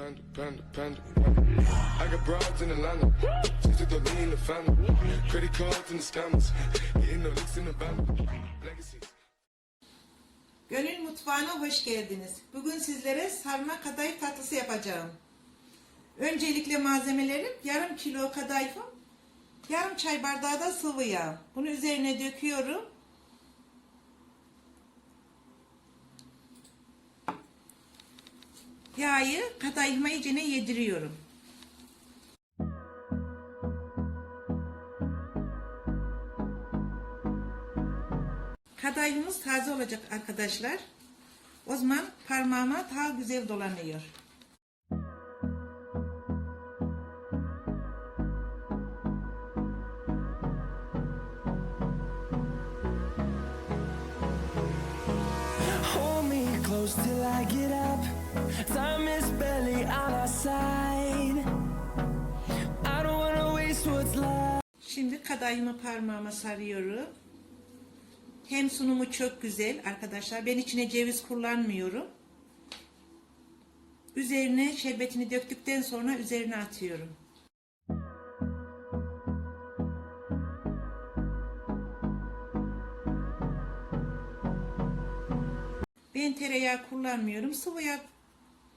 Panda, panda, panda. I got broads in Atlanta. Just to me in the family. Credit cards and the. Getting no licks in the van. Legacies. Gönül mutfağına hoş geldiniz. Bugün sizlere sarma kadayıf tatlısı yapacağım. Öncelikle malzemelerim yarım kilo kadayıfım, yarım çay bardağı da sıvı yağ. Bunu üzerine döküyorum. Yağı kadayıfıma iyicene yediriyorum. Kadayıfımız taze olacak arkadaşlar. O zaman parmağıma daha güzel dolanıyor. Till I get up. Time is barely on our side. I don't wanna waste what's left. Şimdi kadayımı parmağıma sarıyorum. Hem sunumu çok güzel arkadaşlar. Ben içine ceviz kullanmıyorum. Üzerine şerbetini döktükten sonra üzerine atıyorum. Ben tereyağı kullanmıyorum. Sıvı yağ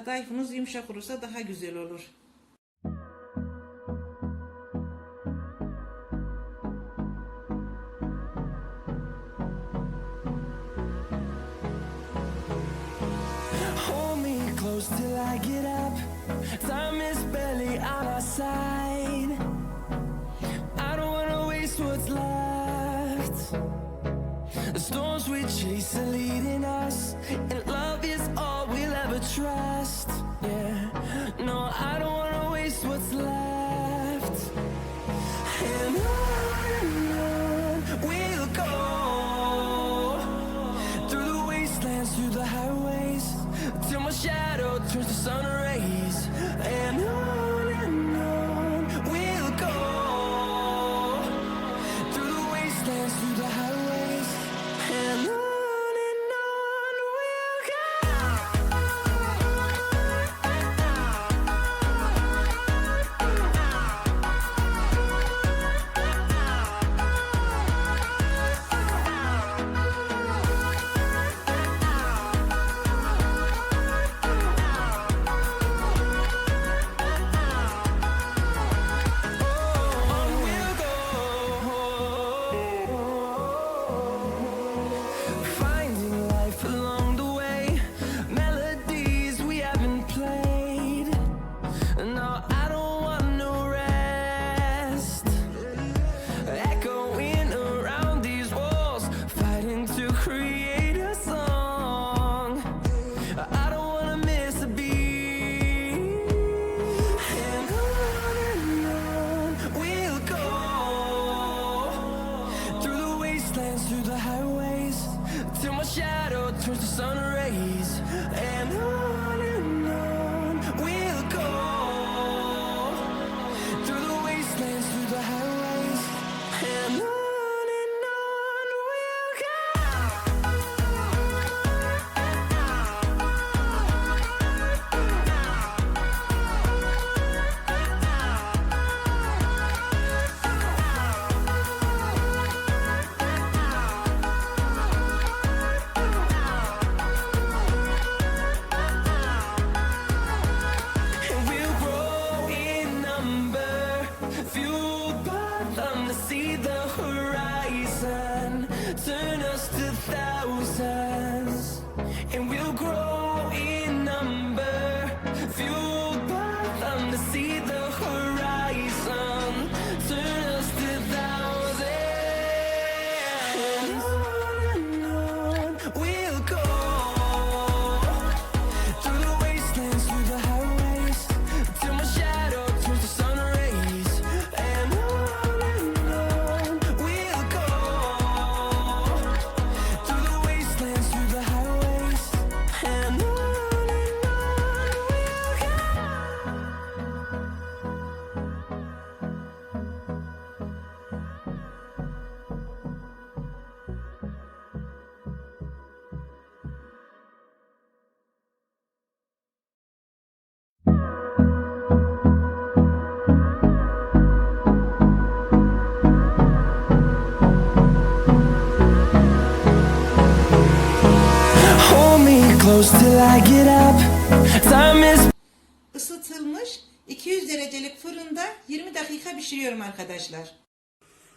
Kadayıfınız yumuşak olursa daha güzel olur. Till I get up. Time is barely on our side. I don't wanna waste what's left. The storms we chase are leading the sun rays. Shadow turns to sun rays. And on close till I get up. Time is Isıtılmış 200 derecelik fırında 20 dakika pişiriyorum arkadaşlar.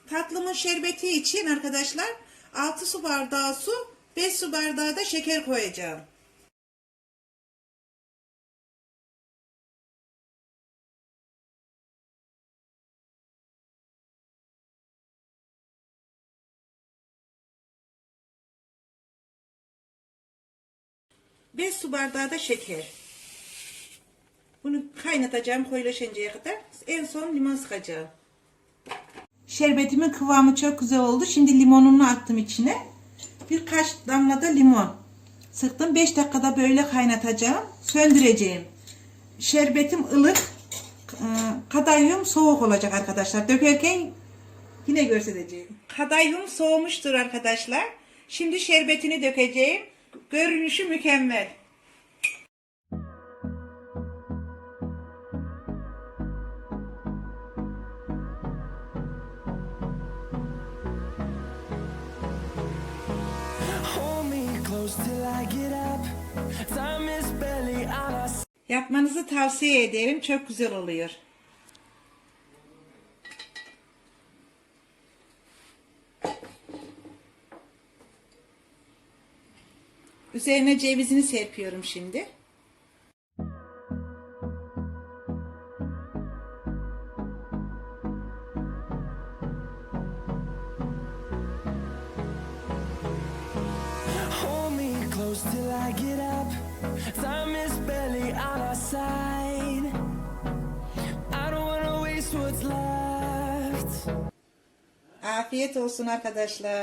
Tatlımın şerbeti için arkadaşlar 6 su bardağı su, 5 su bardağı da şeker koyacağım. Beş su bardağı da şeker. Bunu kaynatacağım koyulaşıncaya kadar. En son limon sıkacağım. Şerbetimin kıvamı çok güzel oldu. Şimdi limonunu attım içine. Birkaç damla da limon sıktım. 5 dakikada böyle kaynatacağım. Söndüreceğim. Şerbetim ılık. Ee, Kadayıfım soğuk olacak arkadaşlar. Dökerken yine göstereceğim. Kadayıfım soğumuştur arkadaşlar. Şimdi şerbetini dökeceğim. Görünüşü mükemmel. Yapmanızı tavsiye ederim. Çok güzel oluyor. Üzerine cevizini serpiyorum şimdi. Hold me close till I get up. Time is barely on our side. I don't wanna waste what's left. Afiyet olsun arkadaşlar.